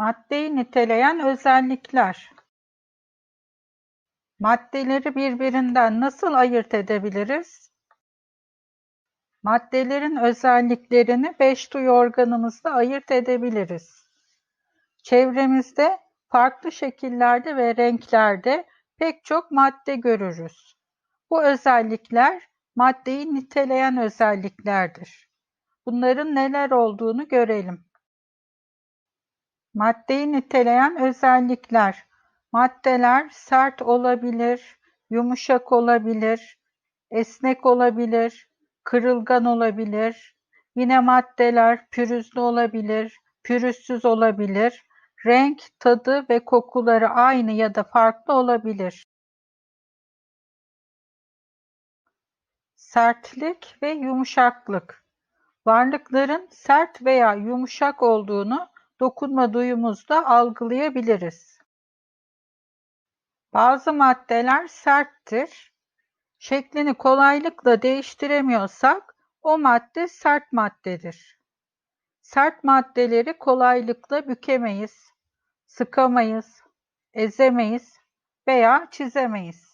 Maddeyi niteleyen özellikler. Maddeleri birbirinden nasıl ayırt edebiliriz? Maddelerin özelliklerini beş duyu organımızda ayırt edebiliriz. Çevremizde farklı şekillerde ve renklerde pek çok madde görürüz. Bu özellikler maddeyi niteleyen özelliklerdir. Bunların neler olduğunu görelim. Maddeyi niteleyen özellikler: Maddeler sert olabilir, yumuşak olabilir, esnek olabilir, kırılgan olabilir. Yine maddeler pürüzlü olabilir, pürüzsüz olabilir. Renk, tadı ve kokuları aynı ya da farklı olabilir. Sertlik ve yumuşaklık Varlıkların sert veya yumuşak olduğunu dokunma duyumuzda algılayabiliriz. Bazı maddeler serttir. Şeklini kolaylıkla değiştiremiyorsak o madde sert maddedir. Sert maddeleri kolaylıkla bükemeyiz, sıkamayız, ezemeyiz veya çizemeyiz.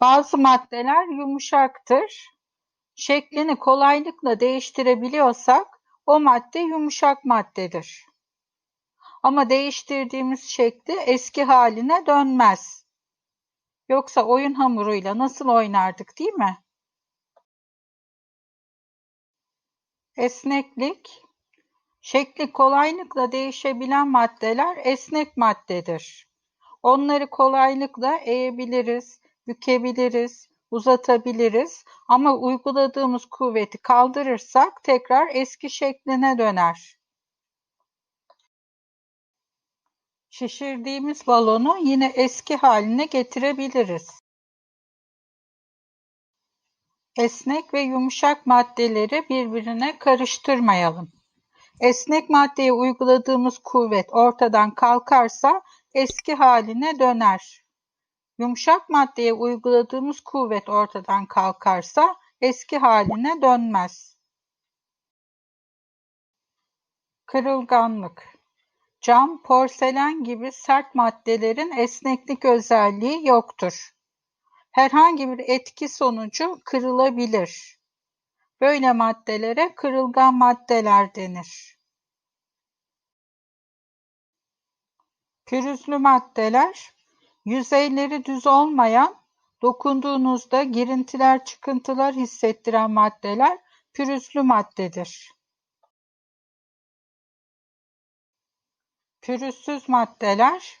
Bazı maddeler yumuşaktır. Şeklini kolaylıkla değiştirebiliyorsak o madde yumuşak maddedir. Ama değiştirdiğimiz şekli eski haline dönmez. Yoksa oyun hamuruyla nasıl oynardık değil mi? Esneklik Şekli kolaylıkla değişebilen maddeler esnek maddedir. Onları kolaylıkla eğebiliriz, bükebiliriz, uzatabiliriz ama uyguladığımız kuvveti kaldırırsak tekrar eski şekline döner. Şişirdiğimiz balonu yine eski haline getirebiliriz. Esnek ve yumuşak maddeleri birbirine karıştırmayalım. Esnek maddeye uyguladığımız kuvvet ortadan kalkarsa eski haline döner. Yumuşak maddeye uyguladığımız kuvvet ortadan kalkarsa eski haline dönmez. Kırılganlık Cam, porselen gibi sert maddelerin esneklik özelliği yoktur. Herhangi bir etki sonucu kırılabilir. Böyle maddelere kırılgan maddeler denir. Pürüzlü maddeler Yüzeyleri düz olmayan, dokunduğunuzda girintiler çıkıntılar hissettiren maddeler pürüzlü maddedir. Pürüzsüz maddeler,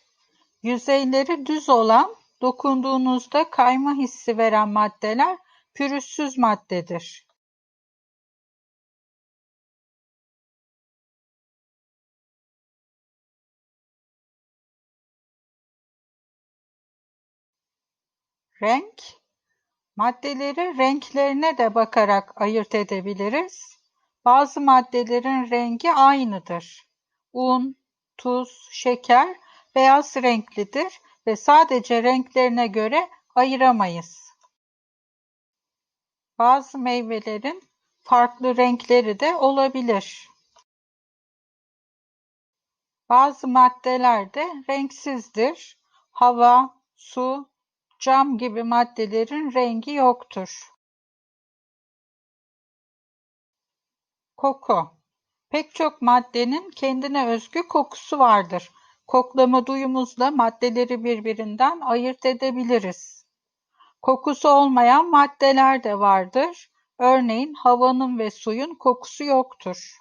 yüzeyleri düz olan, dokunduğunuzda kayma hissi veren maddeler pürüzsüz maddedir. Renk, maddeleri renklerine de bakarak ayırt edebiliriz. Bazı maddelerin rengi aynıdır. Un, tuz, şeker beyaz renklidir ve sadece renklerine göre ayıramayız. Bazı meyvelerin farklı renkleri de olabilir. Bazı maddeler de renksizdir. Hava, su, Cam gibi maddelerin rengi yoktur. Koku Pek çok maddenin kendine özgü kokusu vardır. Koklama duyumuzla maddeleri birbirinden ayırt edebiliriz. Kokusu olmayan maddeler de vardır. Örneğin havanın ve suyun kokusu yoktur.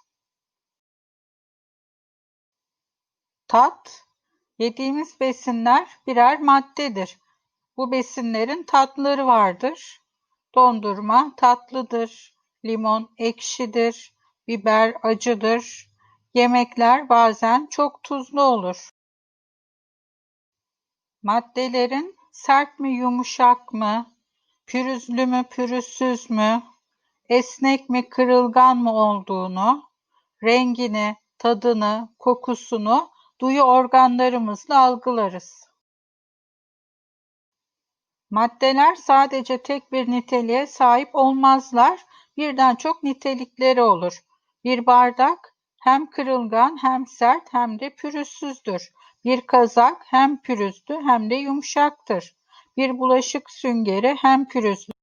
Tat, yediğimiz besinler birer maddedir. Bu besinlerin tatları vardır. Dondurma tatlıdır, limon ekşidir, biber acıdır. Yemekler bazen çok tuzlu olur. Maddelerin sert mi yumuşak mı, pürüzlü mü pürüzsüz mü, esnek mi kırılgan mı olduğunu, rengini, tadını, kokusunu duyu organlarımızla algılarız. Maddeler sadece tek bir niteliğe sahip olmazlar, birden çok nitelikleri olur. Bir bardak hem kırılgan hem sert hem de pürüzsüzdür. Bir kazak hem pürüzlü hem de yumuşaktır. Bir bulaşık süngeri hem pürüzlü